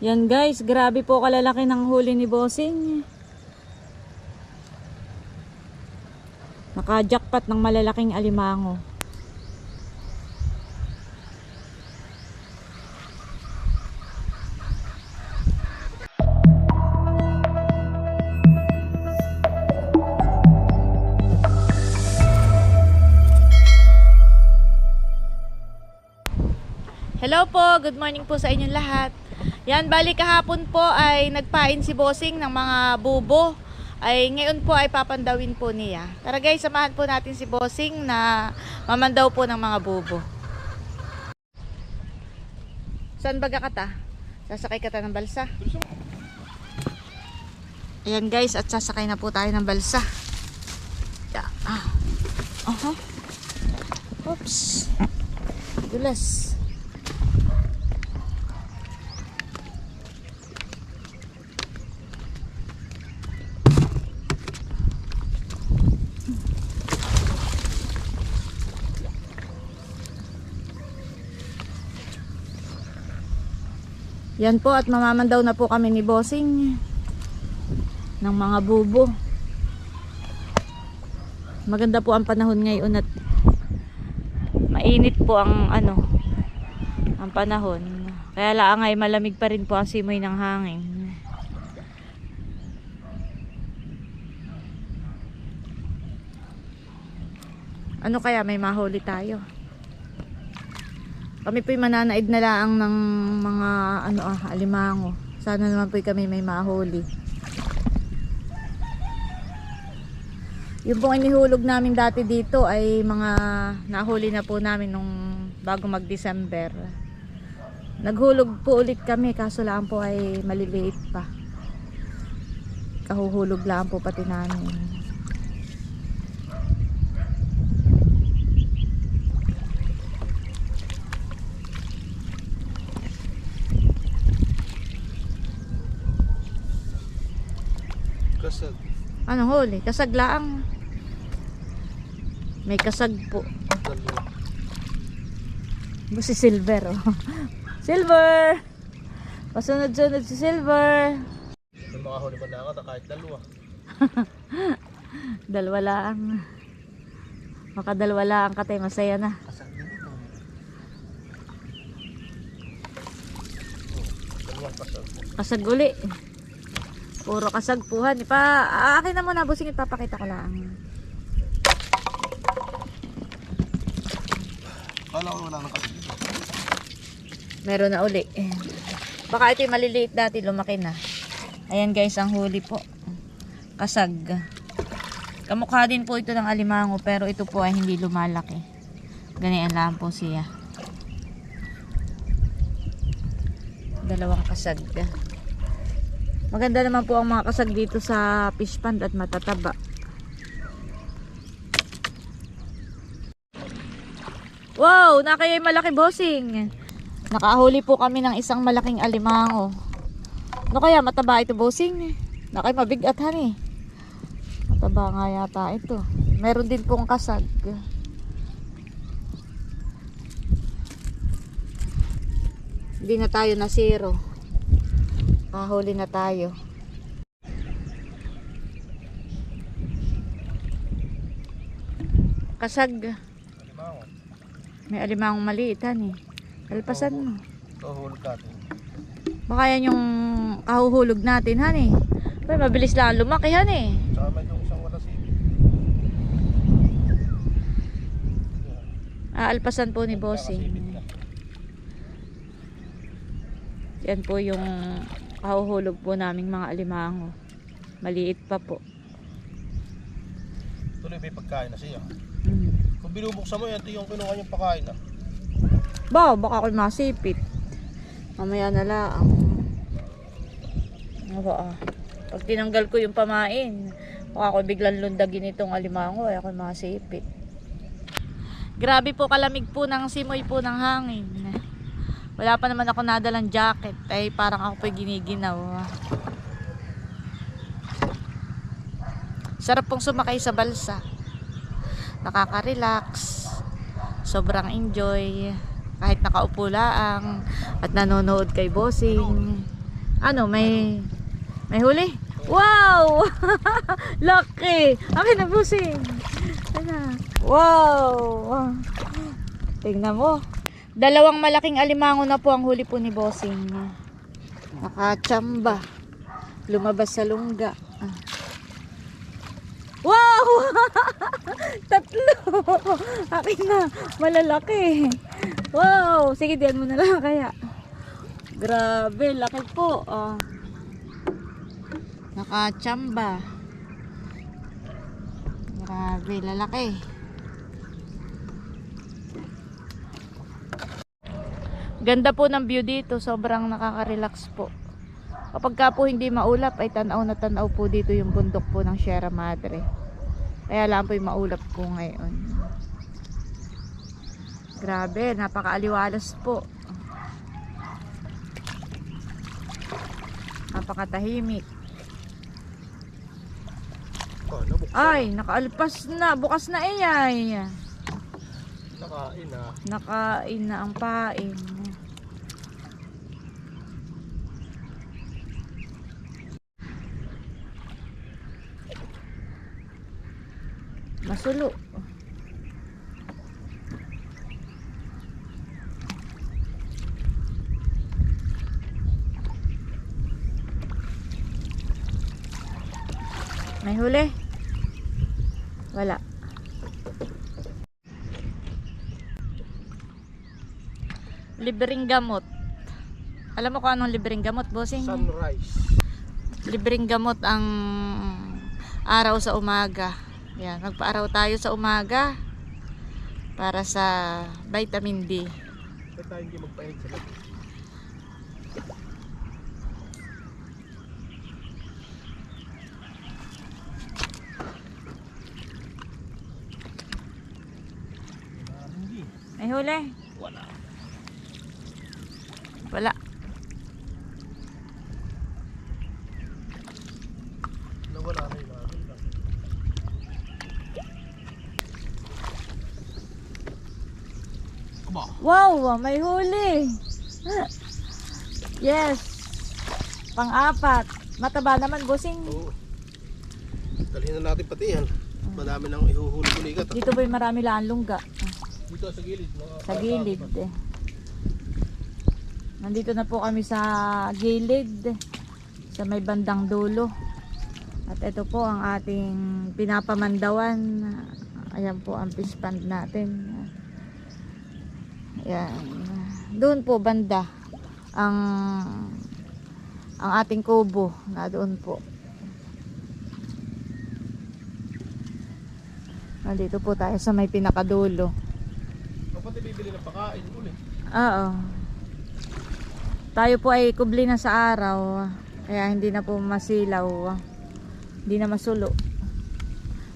Yan guys, grabe po kalalaki ng huli ni Bossing. Naka-jackpot ng malalaking alimango. Hello po, good morning po sa inyong lahat. Yan, bali kahapon po ay nagpain si Bossing ng mga bubo. Ay ngayon po ay papandawin po niya. Tara guys, samahan po natin si Bossing na mamandaw po ng mga bubo. Saan baga kata? Sasakay kata ng balsa? Ayan guys, at sasakay na po tayo ng balsa. Yeah. Ah. Aha. Oops. Dulas. Yan po at mamamandaw na po kami ni Bossing ng mga bubo. Maganda po ang panahon ngayon at mainit po ang ano ang panahon. Kaya lang ay malamig pa rin po ang simoy ng hangin. Ano kaya may mahuli tayo? Kami po'y mananaid na lang ng mga ano ah, alimango. Sana naman po'y kami may mahuli. Yung pong inihulog namin dati dito ay mga nahuli na po namin nung bago mag-December. Naghulog po ulit kami kaso lang po ay maliliit pa. Kahuhulog lang po pati namin. Kasag. Anong huli? Kasag laang. May kasag po. Dalawa. Si Silver oh. Silver! Pasunod-sunod si Silver. May mga huli man na ako, kahit dalawa. Dalawa lang. Makadalwa lang katay masaya na. Kasag din ito. Oh, kasag. Kasag uli. Puro kasagpuhan. Ipa, akin na muna busing ipapakita ko lang. Kala ko wala kasag dito. Meron na uli. Baka ito yung maliliit dati, lumaki na. Ayan guys, ang huli po. Kasag. Kamukha din po ito ng alimango, pero ito po ay hindi lumalaki. Ganyan lang po siya. Dalawang kasag. Maganda naman po ang mga kasag dito sa fish pond at matataba. Wow! Nakaya malaki bossing. Nakahuli po kami ng isang malaking alimango. Ano kaya mataba ito bossing? Nakay mabigat hani. Mataba nga yata ito. Meron din pong kasag. Hindi na tayo na zero. Kahuli na tayo. Kasag. May alimangong maliit hani. Alpasan mo. Ito, hulog natin. Baka yan yung kahuhulog natin, hani. Pero mabilis lang lumaki, hani. Tsaka medyo isang wala. Aalpasan po ni Bossing. Yan po yung kahuhulog po naming mga alimango. Maliit pa po. Tuloy may pagkain na siya. Mm. Kung binubuksan mo, yan ito yung kinuha niyang pagkain na. Ba, baka ako masipit. Mamaya na lang. Ako ah. Pag tinanggal ko yung pamain, baka ako biglang lundagin itong alimango, ay ako masipit. Grabe po kalamig po ng simoy po ng hangin. Wala pa naman ako nadalang jacket, ay parang ako po giniginaw. Sarap pong sumakay sa balsa. Nakaka-relax. Sobrang enjoy. Kahit nakaupo laang at nanonood kay bossing. Ano, may may huli? Wow! Lucky! Akin na. Ano? Wow! Tingnan mo. Dalawang malaking alimango na po ang huli po ni Bossing. Nakachamba. Lumabas sa lungga. Ah. Wow! Tatlo! Akin na. Malalaki. Wow! Sige, diyan mo na lang kaya. Grabe, laki po. Oh. Nakachamba. Grabe, lalaki. Ganda po ng view dito. Sobrang nakaka-relax po. Kapag ka po hindi maulap ay tanaw na tanaw po dito yung bundok po ng Sierra Madre. Kaya lang po yung maulap po ngayon. Grabe, napakaaliwalas po. Napakatahimik. Ay, nakaalpas na. Bukas na iyay. Nakain na. Nakain na ang pain. Masulo. May huli? Wala. Libreng gamot. Alam mo kung anong libreng gamot, bossing? Sunrise. Libreng gamot ang araw sa umaga. Yan, magpaaraw tayo sa umaga para sa vitamin D. Ba't tayo hindi magpahit sila? Hindi. May huli? Wala. Wala. Nawala na yung namin lang. Aba. Wow, may huli. Yes. Pang-apat. Mataba naman, bossing. Oo. Dalhin na natin pati yan. Madami nang ihuhuli-huli ka. Dito ba marami lang lungga? Dito sa gilid. Mga Sa gilid. eh. Nandito na po kami sa gilid. Sa may bandang dulo. At ito po ang ating pinapamandawan. Ayan po ang fish pond natin. Ayan. Doon po banda ang ang ating kubo na doon po. Nandito po tayo sa may pinakadulo. Kapati bibili ng pakain ulit. Oo. Tayo po ay kubli na sa araw. Kaya hindi na po masilaw. Hindi na masulo.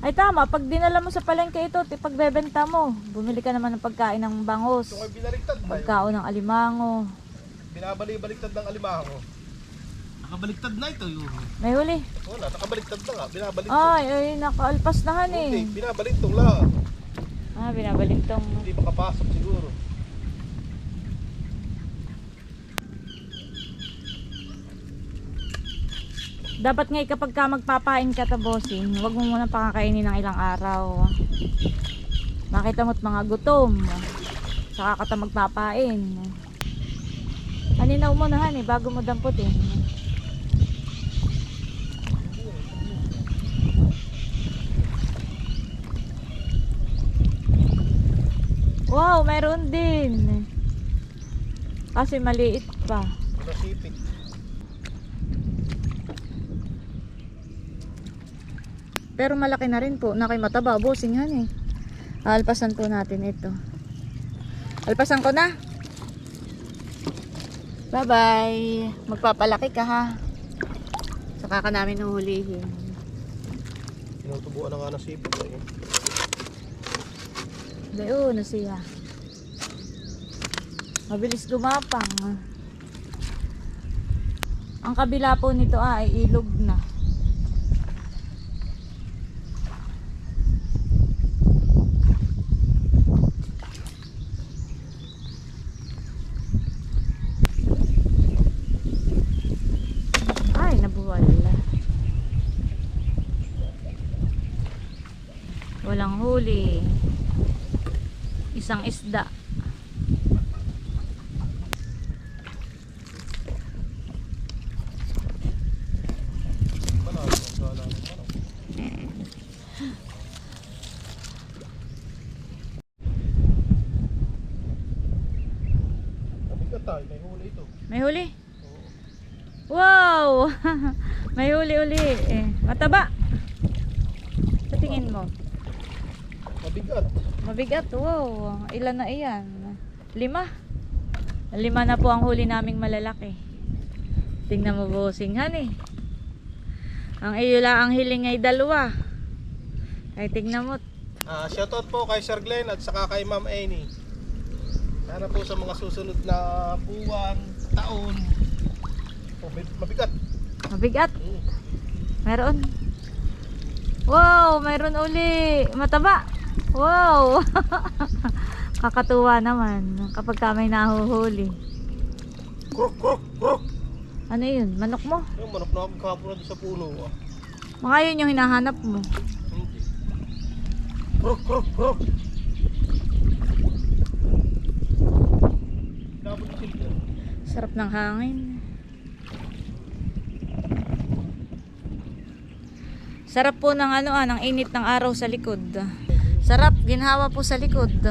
Ay tama, pag dinala mo sa palengke ito, pagbebenta mo, bumili ka naman ng pagkain ng bangos, Ito kayo binaliktad ba? yun? pagkaon ng alimango. Binabali-baliktad ng alimango. Nakabaliktad na ito yun. May huli. Wala, nakabaliktad na nga. Binabaliktad. Ay, ay, nakaalpas na han Hindi, eh. binabaliktong lahat. Ah, binabalintong. Hindi makapasok siguro. Dapat nga kapag ka magpapain ka ta bossing, huwag mo muna pakakainin ng ilang araw. Makita mo't mga gutom. Saka ka ta magpapain. Kanina umunahan eh, bago mo dampot eh. Wow, meron din. Kasi maliit pa. Nasipit. Pero malaki na rin po. Na kay mataba. Bossing han eh. Alpasan po natin ito. Alpasan ko na. Bye bye. Magpapalaki ka ha. Saka ka namin uhulihin. Tinutubuan na nga ng sipit. Eh. Dayo na siya. Mabilis gumapang. Ang kabila po nito ah, ay ilog na. Isang isda. May huli ito. May huli? Wow! May huli-uli. Eh, mataba. Sa tingin mo? Mabigat. Mabigat. Wow. Ilan na iyan? Lima. Lima na po ang huli naming malalaki. Tingnan mo bossing eh. Ang iyo lang ang hiling ay dalawa. Ay tingnan mo. Ah, shoutout po kay Sir Glenn at saka kay Ma'am Annie. Sana po sa mga susunod na buwan, taon. Oh, mabigat. Mabigat. Mm. Meron. Wow, meron uli. Mataba. Wow. Kakatuwa naman kapag ka may nahuhuli. Krok, krok, krok. Ano yun? Manok mo? Yung manok na ako kahapon na sa puno. Ah. Mga yun yung hinahanap mo. Hindi. Krok, krok, krok. Sarap ng hangin. Sarap po ng ano ah, ng init ng araw sa likod. Sarap, ginhawa po sa likod.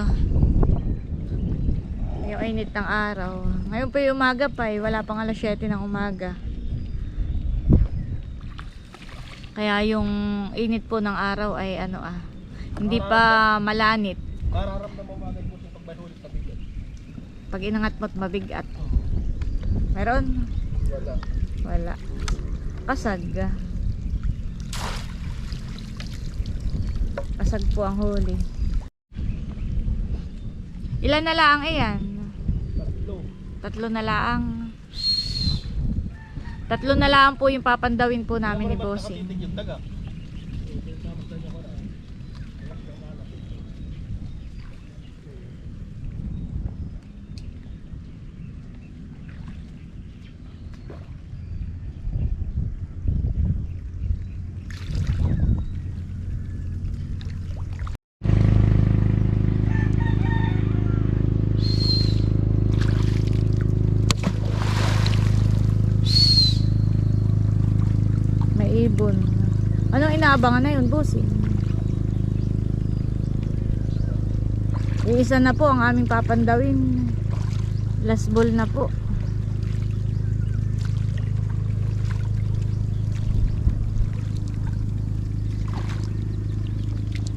Yung init ng araw. Ngayon po yung umaga pa eh, wala pang alas 7 ng umaga. Kaya yung init po ng araw ay ano ah, hindi pa malanit. Nararamdaman mo agad mo sa pagbahulit sa bigat. Pag inangat mo't mabigat. Meron? Wala. Wala. Kasag. Kasag po ang huli. Ilan na laang iyan? Tatlo. Tatlo na laang. Tatlo na laang po yung papandawin po namin ni Bossing. nakatitig yung daga. May ibon. Anong inaabangan na yun, Bossing? Iisa na po ang aming papandawin. Last ball na po.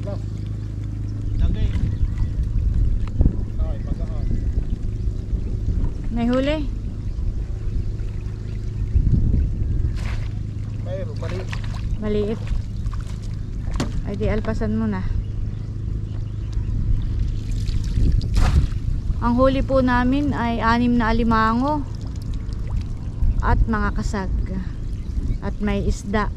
Last. Lagay. Ay, pagkaan. May huli. Mayroon, mali. Maliit. Alpasan mo na. Ang huli po namin ay anim na alimango at mga kasag at may isda.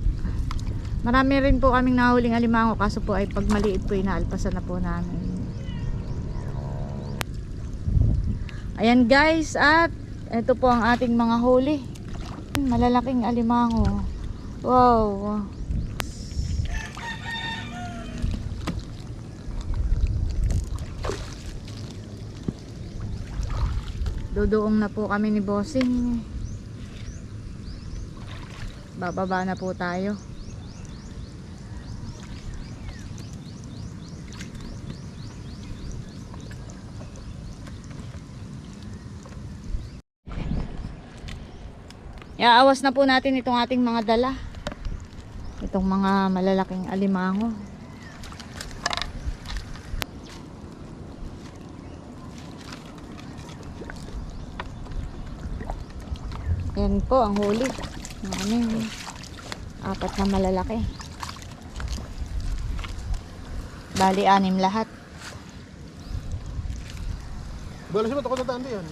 Marami rin po kaming nahuling alimango kaso po ay pag maliit po inaalpasan na po namin. Ayan guys at ito po ang ating mga huli. Malalaking alimango. Wow. Dodoong na po kami ni Bossing. Bababa na po tayo. Iaawas na po natin itong ating mga dala. Itong mga malalaking alimango. Yan po ang huli. Ng aming apat na malalaki. Bali, anim lahat. Balas mo, ako nataan yan.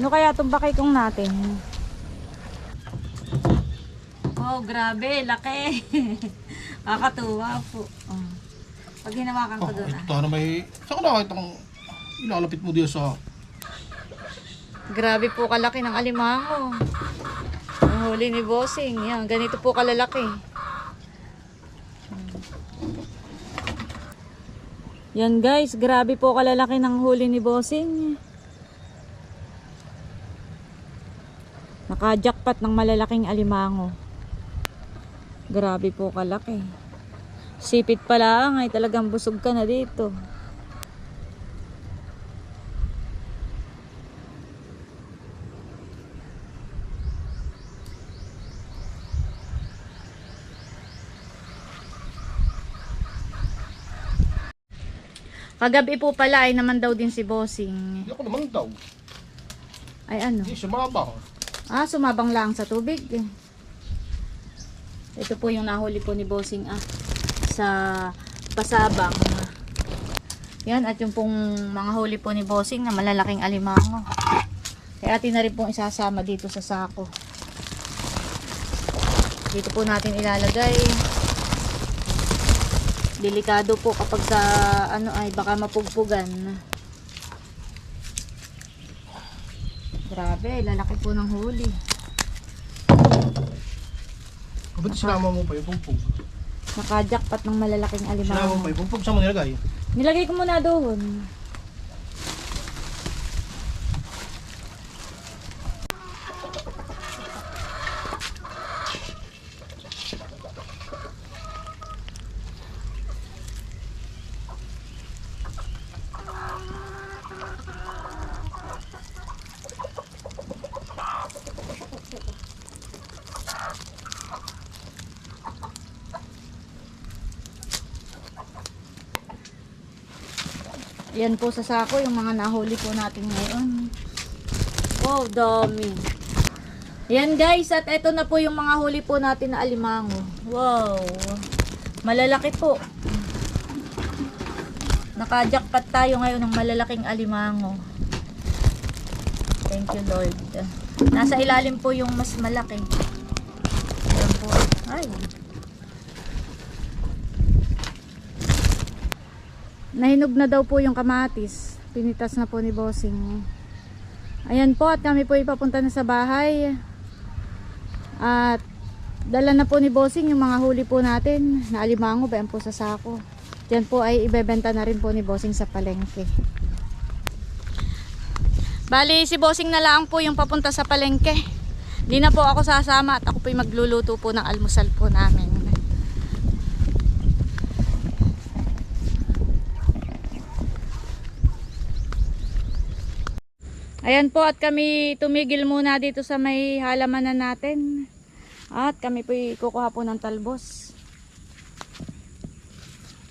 Ano kaya itong bakay kong natin? Oh, grabe. Laki. Kakatuwa po. Pag hinawakan ko oh, doon ah. na ano may... Saan ko nakakita kung ilalapit mo diyan sa... Grabe po kalaki ng alimango. Ang huli ni Bossing. Yan, ganito po kalalaki. Yan guys, grabe po kalalaki ng huli ni Bossing. Nakajakpat ng malalaking alimango. Grabe po kalaki. Sipit pa lang ay talagang busog ka na dito. Kagabi po pala ay naman daw din si Bossing. Hindi ako naman daw. Ay ano? Hindi sumabang. Ah, sumabang lang sa tubig. Ito po yung nahuli po ni Bossing ah, sa pasabang. Yan, at yung pong mga huli po ni Bossing na malalaking alimango. Kaya atin na rin pong isasama dito sa sako. Dito po natin ilalagay. Delikado po kapag sa ano ay baka mapugpugan. Grabe, lalaki po ng huli. Ba't sinama mo pa yung pugpug? Nakajakpat ng malalaking mo alimango. pa yung pugpug sa mo nilagay? Nilagay ko muna doon. Yan po sa sako, yung mga nahuli po natin ngayon. Wow, dami. Yan guys, at eto na po yung mga huli po natin na alimango. Wow. Malalaki po. Nakajakpat tayo ngayon ng malalaking alimango. Thank you Lord. Nasa ilalim po yung mas malaki. Yan po. Ay. Nahinog na daw po yung kamatis. Pinitas na po ni Bossing. Ayan po at kami po ipapunta na sa bahay. At dala na po ni Bossing yung mga huli po natin na alimango bayan po sa sako. Yan po ay ibebenta na rin po ni Bossing sa palengke. Bali si Bossing na lang po yung papunta sa palengke. Di na po ako sasama at ako po yung magluluto po ng almusal po namin. Ayan po at kami tumigil muna dito sa may halamanan natin. At kami po kukuha po ng talbos.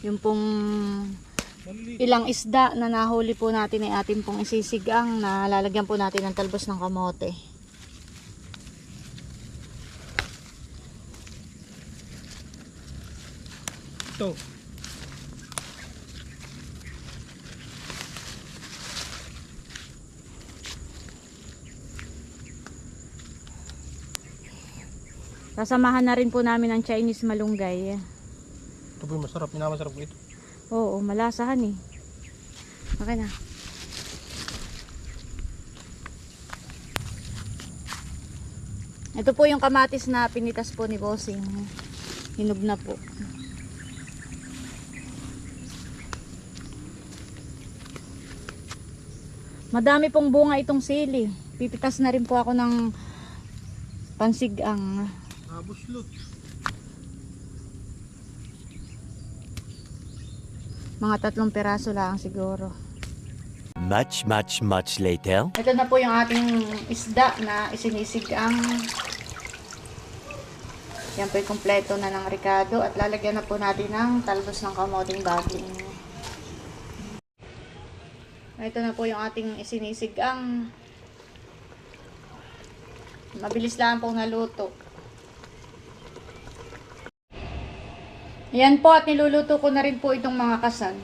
Yung pong ilang isda na nahuli po natin ay atin pong isisigang na lalagyan po natin ng talbos ng kamote. Ito. Sasamahan na rin po namin ang Chinese malunggay. Ito po yung masarap. Minamasarap ko ito. Oo, malasahan eh. Okay na. Ito po yung kamatis na pinitas po ni Bossing. Hinog na po. Madami pong bunga itong sili. Pipitas na rin po ako ng pansigang. Nabuslot. Mga tatlong peraso lang siguro. Much, much, much later. Ito na po yung ating isda na isinisigang. Yan po yung kompleto na ng ricado at lalagyan na po natin ng talbos ng kamoting baging. Ito na po yung ating isinisigang. Mabilis lang pong naluto. Yan po at niluluto ko na rin po itong mga kasag.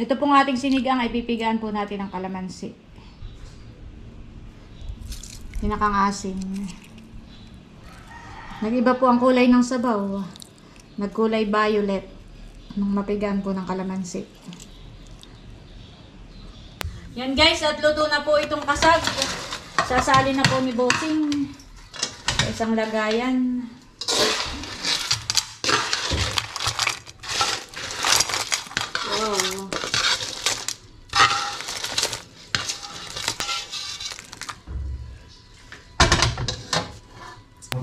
Ito pong ating sinigang ay pipigaan po natin ng kalamansi. Pinakang asin. Nag-iba po ang kulay ng sabaw. Nagkulay violet. Nung mapigaan po ng kalamansi. Yan guys, at luto na po itong kasag. Sasali na po ni Bossing sa isang lagayan. Wow.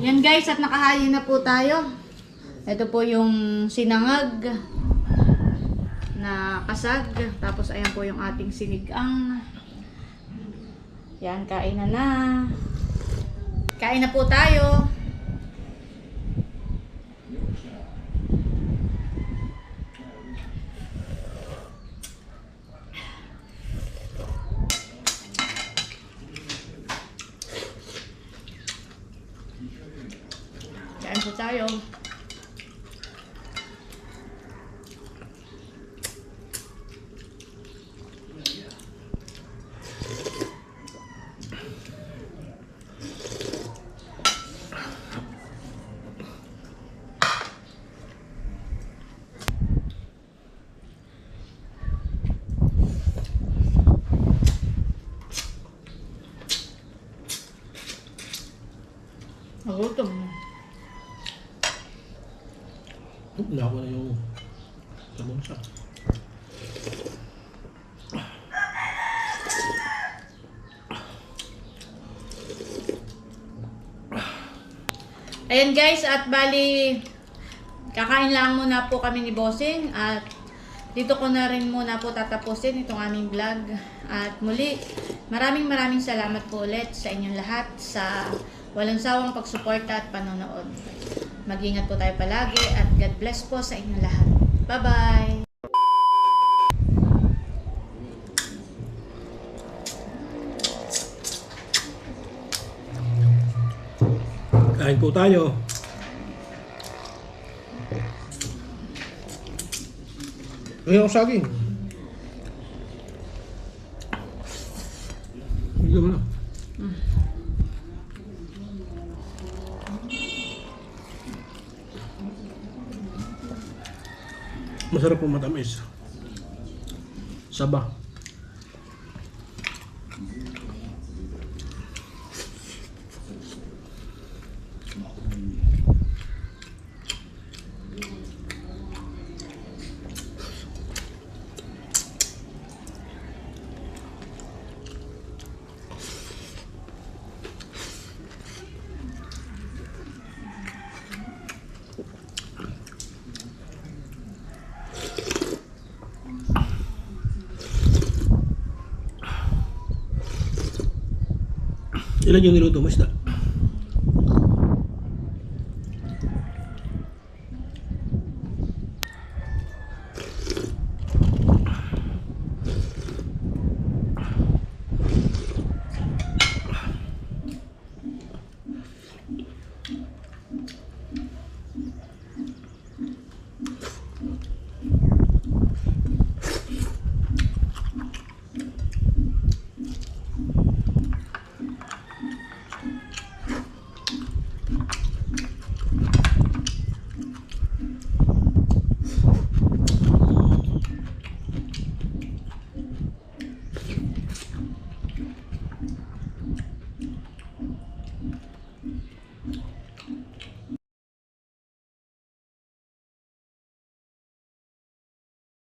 Yan guys, at nakahayin na po tayo. Ito po yung sinangag na kasag. Tapos ayan po yung ating sinigang. Yan, kainan na. Kain na po tayo. Kain po tayo. Nagutom. Wala ko na yung sabon sa. Ayan guys, at bali kakain lang muna po kami ni Bossing at dito ko na rin muna po tatapusin itong aming vlog. At muli, maraming maraming salamat po ulit sa inyong lahat sa walang sawang pagsuporta at panonood. Mag-ingat po tayo palagi at God bless po sa inyong lahat. Bye-bye! Kain po tayo. Ngayon ako saging. Hindi mo na. Masarap po matamis. Saba. Ilan yung niluto mo isda?